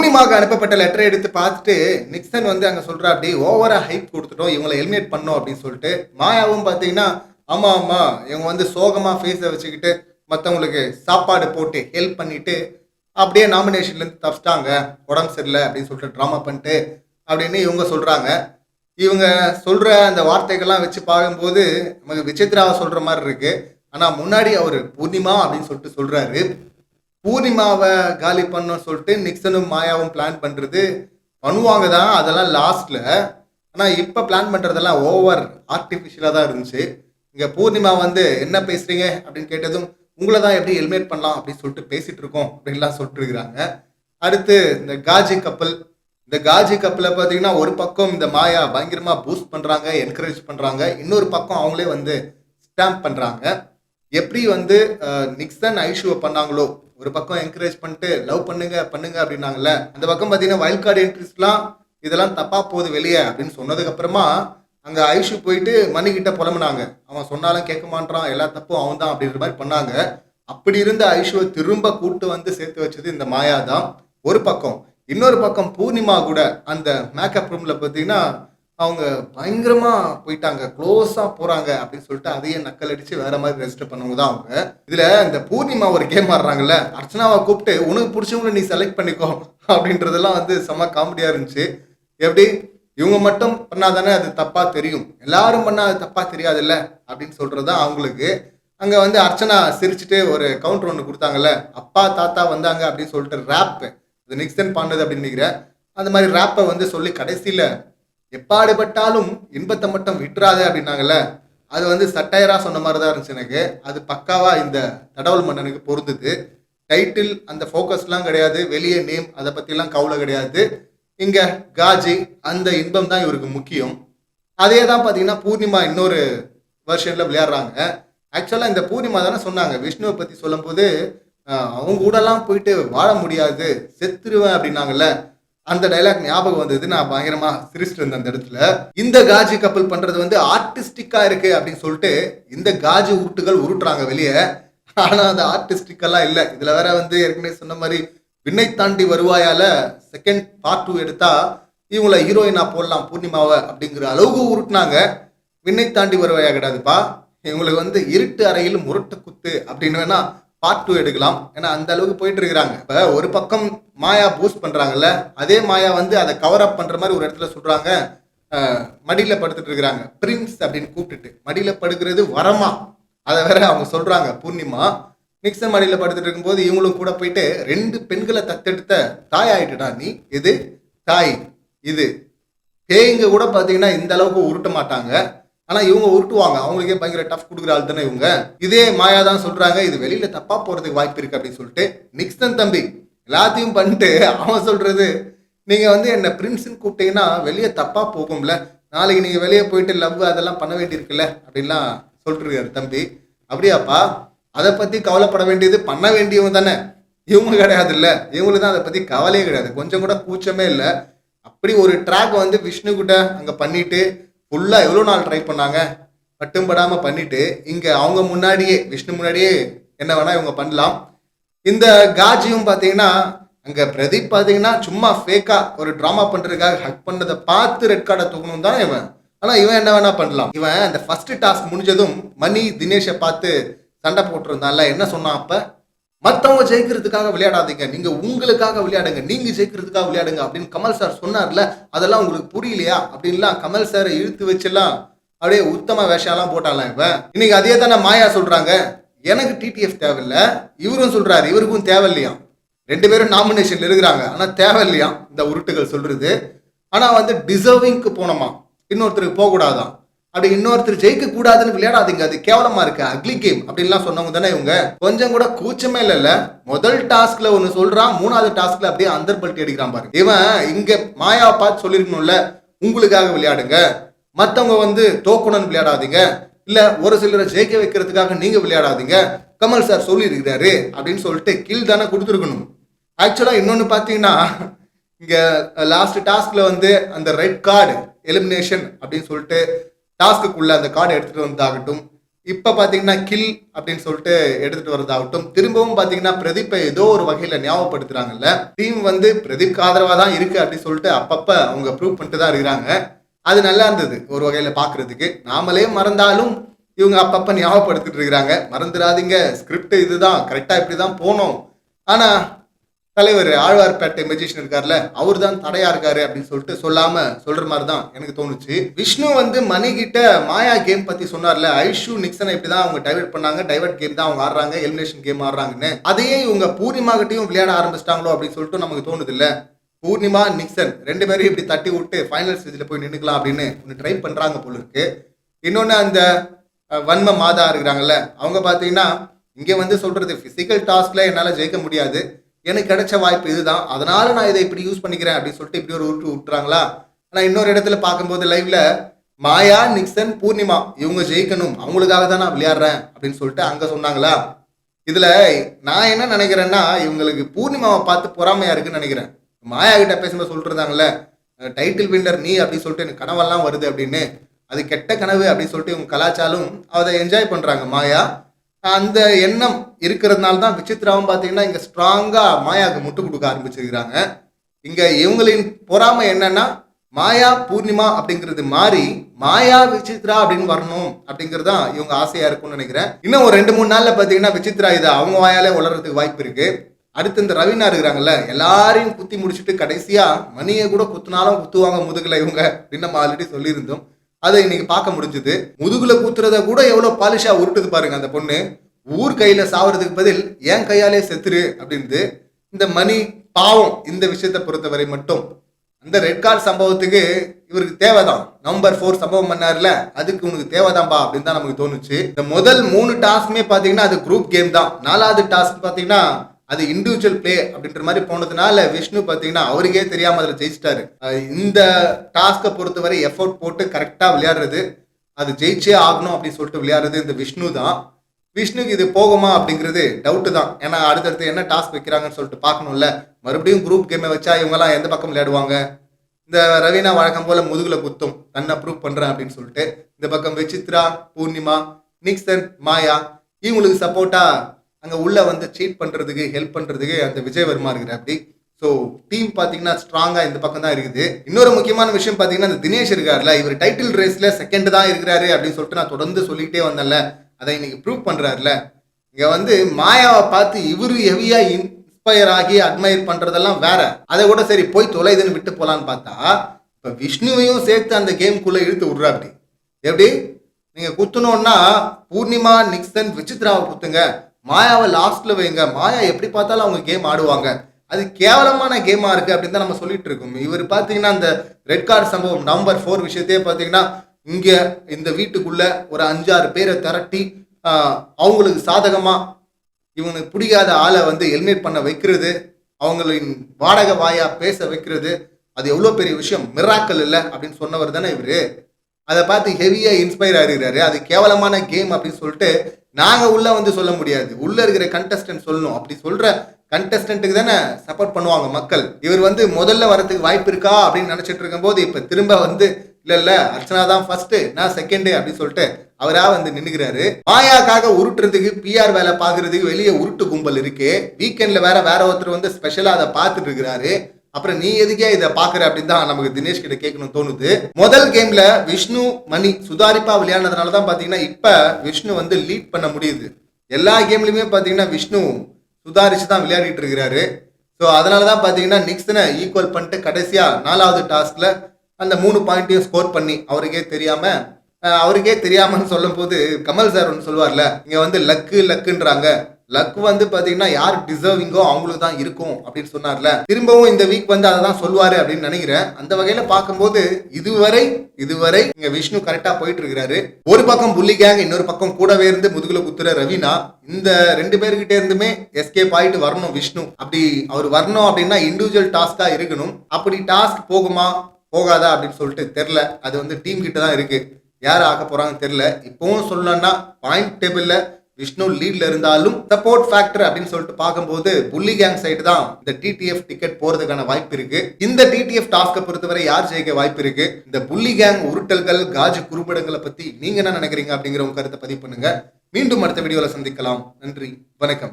பூர்ணிமாவுக்கு அனுப்பப்பட்ட லெட்டரை எடுத்து பார்த்துட்டு நிக்சன் வந்து அங்கே சொல்கிறா அப்படி ஓவராக ஹைப் கொடுத்துட்டோம் இவங்களை எலிமினேட் பண்ணோம் அப்படின்னு சொல்லிட்டு மாயாவும் பார்த்தீங்கன்னா ஆமாம் ஆமாம் இவங்க வந்து சோகமாக ஃபேஸை வச்சுக்கிட்டு மற்றவங்களுக்கு சாப்பாடு போட்டு ஹெல்ப் பண்ணிட்டு அப்படியே நாமினேஷன்லேருந்து தப்பிச்சிட்டாங்க உடம்பு சரியில்லை அப்படின்னு சொல்லிட்டு ட்ராமா பண்ணிட்டு அப்படின்னு இவங்க சொல்கிறாங்க இவங்க சொல்கிற அந்த வார்த்தைகள்லாம் வச்சு பார்க்கும்போது நமக்கு விசித்ராவை சொல்கிற மாதிரி இருக்குது ஆனால் முன்னாடி அவர் பூர்ணிமா அப்படின்னு சொல்லிட்டு சொல்கிறாரு பூர்ணிமாவை காலி பண்ணணும்னு சொல்லிட்டு நிக்சனும் மாயாவும் பிளான் பண்ணுறது பண்ணுவாங்க தான் அதெல்லாம் லாஸ்ட்டில் ஆனால் இப்போ பிளான் பண்ணுறதெல்லாம் ஓவர் ஆர்டிஃபிஷியலாக தான் இருந்துச்சு. இங்கே பூர்ணிமா வந்து என்ன பேசுகிறீங்க அப்படின்னு கேட்டதும் உங்களை தான் எப்படி ஹெல்மெட் பண்ணலாம்? அப்படின்னு சொல்லிட்டு பேசிகிட்டு இருக்கோம் அப்படின்லாம் சொல்லிட்டு இருக்கிறாங்க. அடுத்து இந்த காஜி கப்பல் இந்த காஜி கப்பலை பார்த்தீங்கன்னா ஒரு பக்கம் இந்த மாயா பயங்கரமாக பூஸ்ட் பண்ணுறாங்க என்கரேஜ் பண்ணுறாங்க இன்னொரு பக்கம் அவங்களே வந்து ஸ்டாம்ப் பண்ணுறாங்க எப்படி வந்து அஹ், நிக்சன் ஐஷுவை பண்ணாங்களோ ஒரு பக்கம் என்கரேஜ் பண்ணிட்டு லவ் பண்ணுங்க பண்ணுங்க அப்படின்னாங்கல்ல அந்த பக்கம் பார்த்தீங்கன்னா வைல்ட் கார்டு என்ட்ரிஸ்லாம் இதெல்லாம் தப்பா போகுது வெளியே அப்படின்னு சொன்னதுக்கு அப்புறமா அங்க ஐஷு போயிட்டு மணி கிட்ட புலம்புனாங்க. அவன் சொன்னாலும் கேட்க மாட்டான் எல்லா தப்பும் அவன் தான் அப்படின்ற மாதிரி பண்ணாங்க. அப்படி இருந்த ஐஷுவை திரும்ப கூட்டு வந்து சேர்த்து வச்சது இந்த மாயா தான். ஒரு பக்கம். இன்னொரு பக்கம் பூர்ணிமா கூட அந்த மேக்கப் ரூம்ல பார்த்தீங்கன்னா அவங்க பயங்கரமா போயிட்டாங்க க்ளோஸா போறாங்க அப்படின்னு சொல்லிட்டு அதையே நக்கல் அடிச்சு வேற மாதிரி ரெஜிஸ்டர் பண்ணவங்க தான் அவங்க. இதுல இந்த பூர்ணிமா ஒரு கேம் ஆடுறாங்கல்ல அர்ச்சனாவை கூப்பிட்டு உனக்கு பிடிச்சவங்களை நீ செலக்ட் பண்ணிக்கோ அப்படின்றதெல்லாம் வந்து செம்ம காமெடியா இருந்துச்சு. எப்படி? இவங்க மட்டும் பண்ணாதானே அது தப்பா தெரியும். எல்லாரும் பண்ணா அது தப்பா தெரியாதுல்ல அப்படின்னு சொல்றதுதான் அவங்களுக்கு. அங்க வந்து அர்ச்சனா சிரிச்சுட்டு ஒரு கவுண்டர் ஒன்று கொடுத்தாங்கல்ல அப்பா தாத்தா வந்தாங்க அப்படின்னு சொல்லிட்டு ரேப் அது நிக்சன் பாண்டது அப்படின்னு நினைக்கிறேன். அந்த மாதிரி ரேப்பை வந்து சொல்லி கடைசியில எப்பாடுபட்டாலும் இன்பத்தை மட்டும் விட்டுறாத அப்படின்னாங்கல்ல? அது வந்து சட்டையரா சொன்ன மாதிரி தான் இருந்துச்சு எனக்கு. அது பக்காவா இந்த தடவல் மன்னனுக்கு பொருந்தது. டைட்டில் அந்த ஃபோக்கஸ்லாம் கிடையாது. வெளியே நேம் அதை பற்றிலாம் கவலை கிடையாது. இங்கே காஜி அந்த இன்பம் தான் இவருக்கு முக்கியம். அதே தான் பார்த்தீங்கன்னா பூர்ணிமா இன்னொரு வெர்ஷனில் விளையாடுறாங்க. ஆக்சுவலாக இந்த பூர்ணிமா தானே சொன்னாங்க. விஷ்ணுவை பற்றி சொல்லும்போது அவங்க கூடலாம் போயிட்டு வாழ முடியாது. செத்துருவேன் அப்படின்னாங்கல்ல? அந்த டைலாக் ஞாபகம் வந்தது. நான் பயங்கரமா சிரிச்சிட்டு இருந்தேன் அந்த இடத்துல. இந்த காஜி கப்பல் பண்றது வந்து ஆர்டிஸ்டிக்கா இருக்கு அப்படின்னு சொல்லிட்டு இந்த காஜி உருட்டுகள் உருட்டுறாங்க வெளியே. ஆனா அது ஆர்டிஸ்டிக்கெல்லாம் இல்லை. இதுல வேற வந்து ஏற்கனவே சொன்ன மாதிரி விண்ணை தாண்டி வருவாயால செகண்ட் பார்ட் டூ எடுத்தா இவங்கள ஹீரோயினா போடலாம் பூர்ணிமாவை அப்படிங்கிற அளவுக்கு உருட்டினாங்க. விண்ணை தாண்டி வருவாயா கிடையாதுப்பா. இவங்களுக்கு வந்து இருட்டு அறையில் முரட்டு குத்து அப்படின்னு வேணா பார்ட் டூ எடுக்கலாம். ஏன்னா அந்த அளவுக்கு போயிட்டு இருக்கிறாங்க. இப்போ ஒரு பக்கம் மாயா பூஸ்ட் பண்ணுறாங்கல்ல அதே மாயா வந்து அதை கவர் அப் பண்ணுற மாதிரி ஒரு இடத்துல சொல்கிறாங்க மடியில் படுத்துட்டு இருக்கிறாங்க. பிரின்ஸ் அப்படின்னு கூப்பிட்டுட்டு மடியில் படுக்கிறது வரமா? அதை வேற அவங்க சொல்கிறாங்க பூர்ணிமா. மிக்சர் மடியில் படுத்துட்டு இருக்கும்போது இவங்களும் கூட போயிட்டு ரெண்டு பெண்களை தத்தெடுத்த தாய் ஆயிட்டுடா நீ? இது தாய். இது. பேய்ங்க கூட பார்த்தீங்கன்னா இந்த அளவுக்கு உருட்ட மாட்டாங்க. ஆனா இவங்க உருட்டுவாங்க. அவங்களுக்கே பயங்கர டஃப் கொடுக்குற ஆள் தானே இவங்க. இதே மாயா தான் சொல்றாங்க இது வெளியில தப்பா போறதுக்கு வாய்ப்பு இருக்கு அப்படின்னு சொல்லிட்டு நிக்சன் தம்பி எல்லாத்தையும் பண்ணிட்டு அவன் சொல்றது நீங்க வந்து என்ன பிரின்ஸ்னு கூப்பிட்டீங்கன்னா வெளியே தப்பா போகும்ல. நாளைக்கு நீங்க வெளியே போயிட்டு லவ் அதெல்லாம் பண்ண வேண்டியிருக்குல்ல அப்படின்லாம் சொல்லிட்டு தம்பி. அப்படியாப்பா அதை பத்தி கவலைப்பட வேண்டியது பண்ண வேண்டியவங்க தானே. இவங்க கிடையாது இல்ல இவங்களுக்கு தான் அதை பத்தி கவலையே கிடையாது. கொஞ்சம் கூட கூச்சமே இல்லை. அப்படி ஒரு ட்ராக் வந்து விஷ்ணு கிட்ட அங்க பண்ணிட்டு ஃபுல்லாக எவ்வளோ நாள் ட்ரை பண்ணாங்க? பட்டும்படாமல் பண்ணிட்டு இங்கே அவங்க முன்னாடியே விஷ்ணு முன்னாடியே என்ன வேணால் இவங்க பண்ணலாம். இந்த காஜியும் பார்த்தீங்கன்னா அங்கே பிரதீப் பார்த்தீங்கன்னா சும்மா ஃபேக்காக ஒரு ட்ராமா பண்ணுறதுக்காக ஹக் பண்ணதை பார்த்து ரெட் கார்டை தூக்கணும் தான் இவன். ஆனால் இவன் என்ன வேணால் பண்ணலாம். இவன் அந்த ஃபஸ்ட்டு டாஸ்க் முடிஞ்சதும் மணி தினேஷை பார்த்து சண்டை போட்டிருந்தான்ல என்ன சொன்னான் அப்போ? மற்றவங்க ஜெயிக்கிறதுக்காக விளையாடாதீங்க. நீங்க உங்களுக்காக விளையாடுங்க. நீங்க ஜெயிக்கிறதுக்காக விளையாடுங்க அப்படின்னு கமல் சார் சொன்னார்ல அதெல்லாம் உங்களுக்கு புரியலையா? அப்படின்லாம் கமல் சாரை இழுத்து வச்செல்லாம் அப்படியே உத்தம வேஷம்லாம் போட்டாலாம் இவன் இன்னைக்கு அதே தானே மாயா சொல்றாங்க. எனக்கு டிடிஎஃப் தேவையில்ல. இவரும் சொல்றாரு இவருக்கும் தேவையில்லையாம். ரெண்டு பேரும் நாமினேஷன்ல இருக்கிறாங்க. ஆனா தேவையில்லையாம். இந்த உருட்டுகள் சொல்றது. ஆனா வந்து டிசர்விங்க்கு போனோமா இன்னொருத்தருக்கு போகக்கூடாதான் அப்படி இன்னொருத்தர் ஜெயிக்க கூடாதுன்னு விளையாடாதீங்க. அது கேவலமா இருக்கு. அக்லி கேம் அப்படின்லாம் சொன்னவங்க தானே இவங்க. கொஞ்சம் கூட கூச்சமே இல்லைல்ல முதல் டாஸ்க்ல ஒன்னு சொல்றான் மூணாவது டாஸ்க்ல அப்படியே அந்தர் பல்ட்டி அடிக்கிறான் பாருங்க இவன் இங்க மாயா பார்த்து சொல்லிருக்கணும்ல உங்களுக்காக விளையாடுங்க. மத்தவங்க வந்து தோக்கணும்னு விளையாடாதீங்க. இல்ல ஒரு சிலரை ஜெயிக்க வைக்கிறதுக்காக நீங்க விளையாடாதீங்க. கமல் சார் சொல்லியிருக்கிறாரு அப்படின்னு சொல்லிட்டு கீழ் தானே கொடுத்துருக்கணும். ஆக்சுவலா இன்னொன்னு பாத்தீங்கன்னா இங்க லாஸ்ட் டாஸ்க்ல வந்து அந்த ரெட் கார்டு எலிமினேஷன் அப்படின்னு சொல்லிட்டு டாஸ்க்குள்ள அந்த கார்டு எடுத்துகிட்டு வந்தாகட்டும் இப்போ பார்த்தீங்கன்னா கில் அப்படின்னு சொல்லிட்டு எடுத்துட்டு வரதாகட்டும் திரும்பவும் பார்த்தீங்கன்னா பிரதீப்பை ஏதோ ஒரு வகையில் ஞாபகப்படுத்துறாங்கல்ல. டீம் வந்து பிரதீப்க்கு ஆதரவாக தான் இருக்கு அப்படின்னு சொல்லிட்டு அப்பப்போ அவங்க ப்ரூவ் பண்ணிட்டு தான் இருக்கிறாங்க. அது நல்லா இருந்தது ஒரு வகையில் பார்க்குறதுக்கு நாமளே மறந்தாலும் இவங்க அப்பப்போ ஞாபகப்படுத்திட்டு இருக்கிறாங்க. மறந்துடாதீங்க. ஸ்கிரிப்ட் இதுதான் இப்படி தான் போனோம். ஆனால் தலைவர் ஆழ்வார்பேட்டை மெஜிஷியன் இருக்கார்ல அவர் தான் தடையா இருக்காரு அப்படின்னு சொல்லிட்டு சொல்லாம சொல்ற மாதிரி தான் எனக்கு தோணுச்சு. விஷ்ணு வந்து மணி கிட்ட மாயா கேம் பத்தி சொன்னார்ல ஐஷு நிக்சனை இப்படிதான் அவங்க டைவர்ட் பண்ணாங்க டைவர்ட் கேம் தான் அவங்க ஆடுறாங்க எலிமினேஷன் கேம் ஆடுறாங்கன்னு. அதையே இவங்க பூர்ணிமாகிட்டையும் விளையாட ஆரம்பிச்சிட்டாங்களோ அப்படின்னு சொல்லிட்டு நமக்கு தோணுது இல்ல பூர்ணிமா நிக்சன் ரெண்டு பேரும் இப்படி தட்டி விட்டு ஃபைனல் ஸ்டேஜில் போய் நின்றுக்கலாம் அப்படின்னு ஒன்று ட்ரை பண்ணுறாங்க போல இருக்கு. இன்னொன்று அந்த வன்ம மாதா இருக்கிறாங்கல்ல அவங்க பார்த்தீங்கன்னா இங்கே வந்து சொல்கிறது ஃபிசிக்கல் டாஸ்கில் என்னால் ஜெயிக்க முடியாது. எனக்கு கிடைச்ச வாய்ப்பு இதுதான். அதனால நான் இதை இப்படி யூஸ் பண்ணிக்கிறேன் அப்படின்னு சொல்லிட்டு இப்படி ஒரு உருட்டு விட்டுறாங்களா? ஆனால் இன்னொரு இடத்துல பார்க்கும்போது லைவ்ல மாயா நிக்சன் பூர்ணிமா இவங்க ஜெயிக்கணும். அவங்களுக்காக தான் நான் விளையாடுறேன் அப்படின்னு சொல்லிட்டு அங்கே சொன்னாங்களா? இதுல நான் என்ன நினைக்கிறேன்னா இவங்களுக்கு பூர்ணிமாவை பார்த்து பொறாமையா இருக்குன்னு நினைக்கிறேன். மாயா கிட்ட பேசும்போது சொல்லிருந்தாங்கல்ல டைட்டில் வின்னர் நீ அப்படின்னு சொல்லிட்டு எனக்கு கனவெல்லாம் வருது அப்படின்னு. அது கெட்ட கனவு அப்படின்னு சொல்லிட்டு இவங்க கலாச்சாரம் அதை என்ஜாய் பண்றாங்க மாயா. அந்த எண்ணம் இருக்கிறதுனால தான் விசித்ராவும் பார்த்தீங்கன்னா இங்கே ஸ்ட்ராங்காக மாயாவுக்கு முட்டு கொடுக்க ஆரம்பிச்சிருக்கிறாங்க. இங்கே இவங்களின் பொறாமை என்னன்னா மாயா பூர்ணிமா அப்படிங்கிறது மாறி மாயா விசித்ரா அப்படின்னு வரணும் அப்படிங்கிறது தான் இவங்க ஆசையாக இருக்கும்னு நினைக்கிறேன். இன்னும் ஒரு ரெண்டு மூணு நாளில் பார்த்தீங்கன்னா விசித்ரா இதை அவங்க வாயாலே வளர்றதுக்கு வாய்ப்பு இருக்கு. அடுத்து இந்த ரவீனா இருக்கிறாங்கல்ல எல்லாரையும் குத்தி முடிச்சுட்டு கடைசியாக மணியை கூட குத்துனாலும் குத்துவாங்க முதுகில் இவங்க அப்படின்னு நம்ம ஆல்ரெடி சொல்லியிருந்தோம். அதை இன்னைக்கு பார்க்க முடிஞ்சது. முதுகுல குத்துறத கூட எவ்வளோ பாலிஷா உருட்டுது பாருங்க அந்த பொண்ணு. ஊர் கையில சாவறதுக்கு பதில் என் கையாலே செத்துரு? அப்படின்ட்டு இந்த மணி பாவம் இந்த விஷயத்தை பொறுத்தவரை மட்டும். அந்த ரெட் கார்டு சம்பவத்துக்கு இவருக்கு தேவைதான். நம்பர் ஃபோர் சம்பவம் பண்ணார்ல அதுக்கு உனக்கு தேவைதான்பா அப்படின்னு தான் நமக்கு தோணுச்சு. இந்த முதல் மூணு டாஸ்க்குமே பாத்தீங்கன்னா அது குரூப் கேம் தான். நாலாவது டாஸ்க் பாத்தீங்கன்னா அது இண்டிவிஜுவல் ப்ளே அப்படின்ற மாதிரி போனதுனால விஷ்ணு பார்த்தீங்கன்னா அவருக்கே தெரியாமல் அதில் ஜெயிச்சிட்டாரு. இந்த டாஸ்கை பொறுத்தவரை எஃபோர்ட் போட்டு கரெக்டாக விளையாடுறது அது ஜெயிச்சே ஆகணும் அப்படின்னு சொல்லிட்டு விளையாடுறது இந்த விஷ்ணு தான். விஷ்ணுக்கு இது போகுமா அப்படிங்கிறது டவுட்டு தான். ஏன்னா அடுத்தடுத்து என்ன டாஸ்க் வைக்கிறாங்கன்னு சொல்லிட்டு பார்க்கணும்ல. மறுபடியும் குரூப் கேமை வச்சா இவங்கெல்லாம் எந்த பக்கம் விளையாடுவாங்க? இந்த ரவீனா வழக்கம் போல முதுகில் குத்தும் தன்னை ப்ரூவ் பண்ணுறேன் அப்படின்னு சொல்லிட்டு. இந்த பக்கம் விசித்ரா பூர்ணிமா நிக்சன் மாயா இவங்களுக்கு சப்போர்ட்டாக அங்கே உள்ளே வந்து சீட் பண்ணுறதுக்கு ஹெல்ப் பண்ணுறதுக்கு அந்த விஜய் வர்மா இருக்கிற அப்படி ஸோ டீம் பார்த்தீங்கன்னா ஸ்ட்ராங்காக இந்த பக்கம் தான் இருக்குது. இன்னொரு முக்கியமான விஷயம் பார்த்தீங்கன்னா இந்த தினேஷ் இருக்கார்ல இவர் டைட்டில் ரேஸில் செகண்ட் தான் இருக்கிறாரு அப்படின்னு சொல்லிட்டு நான் தொடர்ந்து சொல்லிக்கிட்டே வந்தேன்ல. அதை இன்னைக்கு ப்ரூவ் பண்ணுறாருல இங்கே வந்து மாயாவை பார்த்து இவரு ஹெவியாக இன்ஸ்பயர் ஆகி அட்மையர் பண்ணுறதெல்லாம் வேற. அதை கூட சரி போய் தொலைதுன்னு விட்டு போகலான்னு பார்த்தா இப்போ விஷ்ணுவையும் சேர்த்து அந்த கேம்குள்ளே இழுத்து விடுறா எப்படி? நீங்கள் குத்துனோன்னா பூர்ணிமா நிக்சன் விசித்ராவை குத்துங்க. மாயாவை லாஸ்ட்ல வைங்க. மாயா எப்படி பார்த்தாலும் அவங்க கேம் ஆடுவாங்க. அது கேவலமான கேமா இருக்கு அப்படின்னு தான் நம்ம சொல்லிட்டு இருக்கோம். இவர் பாத்தீங்கன்னா அந்த ரெட் கார்டு சம்பவம் நம்பர் ஃபோர் விஷயத்தையே பாத்தீங்கன்னா இங்க இந்த வீட்டுக்குள்ள ஒரு அஞ்சாறு பேரை திரட்டி அவங்களுக்கு சாதகமா இவனுக்கு பிடிக்காத ஆளை வந்து எலிமினேட் பண்ண வைக்கிறது அவங்களின் வாடகை வாயா பேச வைக்கிறது அது எவ்வளோ பெரிய விஷயம்? மிராக்கல் இல்லை அப்படின்னு சொன்னவர் தானே இவரு. அதை பார்த்து ஹெவியாக இன்ஸ்பயர் ஆகிறாரு அது கேவலமான கேம் அப்படின்னு சொல்லிட்டு நாங்கள் உள்ளே வந்து சொல்ல முடியாது. உள்ளே இருக்கிற கண்டஸ்டன்ட் சொல்லணும். அப்படி சொல்கிற கண்டஸ்டண்ட்டுக்கு தானே சப்போர்ட் பண்ணுவாங்க மக்கள். இவர் வந்து முதல்ல வரதுக்கு வாய்ப்பு இருக்கா அப்படின்னு நினச்சிட்டு இருக்கும்போது இப்போ திரும்ப வந்து இல்லை இல்லை அர்ச்சனா தான் ஃபர்ஸ்ட் நான் செகண்டு அப்படின்னு சொல்லிட்டு அவராக வந்து நின்றுக்கிறாரு மாயாக்காக உருட்டுறதுக்கு பிஆர் வேலை பார்க்கறதுக்கு வெளியே உருட்டு கும்பல் இருக்கு. வீக்கெண்டில் வேற வேற ஒருத்தர் வந்து ஸ்பெஷலாக அதை பார்த்துட்டு இருக்கிறாரு. அப்புறம் நீ எதுக்கே இதை பாக்குற அப்படின்னு தான் நமக்கு தினேஷ் கிட்ட கேட்கணும் தோணுது. முதல் கேம்ல விஷ்ணு மணி சுதாரிப்பா விளையாடுனதுனால தான் பாத்தீங்கன்னா இப்ப விஷ்ணு வந்து லீட் பண்ண முடியுது. எல்லா கேம்லயுமே பாத்தீங்கன்னா விஷ்ணு சுதாரிச்சு தான் விளையாடிட்டு இருக்கிறாரு. ஸோ அதனால தான் பார்த்தீங்கன்னா நிக்ஸனை ஈக்குவல் பண்ணிட்டு கடைசியா நாலாவது டாஸ்க்ல அந்த மூணு பாயிண்ட்டையும் ஸ்கோர் பண்ணி அவருக்கே தெரியாம அவருக்கே தெரியாமன்னு சொல்லும்போது கமல் சார் ஒன்று சொல்லுவார்ல இங்க வந்து லக்கு லக்குன்றாங்க. லக் வந்து பாத்தீங்கன்னா யார் டிசர்விங்கோ அவங்களுக்கு தான் இருக்கும் அப்படின்னு சொன்னார்ல. திரும்பவும் இந்த வீக் வந்து அதை தான் சொல்லுவாரு அப்படின்னு நினைக்கிறேன். அந்த வகையில பார்க்கும்போது இதுவரை இதுவரை இங்க விஷ்ணு கரெக்டா போயிட்டு இருக்கிறாரு. ஒரு பக்கம் புள்ளி கேங் இன்னொரு பக்கம் கூடவே இருந்து முதுகுல குத்துற ரவினா. இந்த ரெண்டு பேர்கிட்ட இருந்துமே எஸ்கேப் ஆயிட்டு வரணும் விஷ்ணு. அப்படி அவர் வரணும் அப்படின்னா இண்டிவிஜுவல் டாஸ்கா இருக்கணும். அப்படி டாஸ்க் போகுமா போகாதா அப்படின்னு சொல்லிட்டு தெரில அது வந்து டீம் கிட்ட தான் இருக்கு. யார் ஆக்க போறாங்கன்னு தெரில இப்பவும் சொல்லணும்னா பாயிண்ட் டேபிளில் விஷ்ணு லீட்ல இருந்தாலும் சப்போர்ட் ஃபேக்டர் அப்படின்னு சொல்லிட்டு பார்க்கும்போது புள்ளி கேங் சைடு தான் இந்த டிடிஎஃப் டிக்கெட் போறதுக்கான வாய்ப்பு இருக்கு. இந்த டிடிஎஃப் டாஸ்கை பொறுத்தவரை யார் ஜெயிக்க வாய்ப்பு இருக்கு? இந்த புள்ளி கேங் உருட்டல்கள் காஜு குறும்படங்களை பத்தி நீங்க என்ன நினைக்கிறீங்க அப்படிங்கிற உங்க கருத்தை பதிவு பண்ணுங்க. மீண்டும் அடுத்த வீடியோவில் சந்திக்கலாம். நன்றி. வணக்கம்.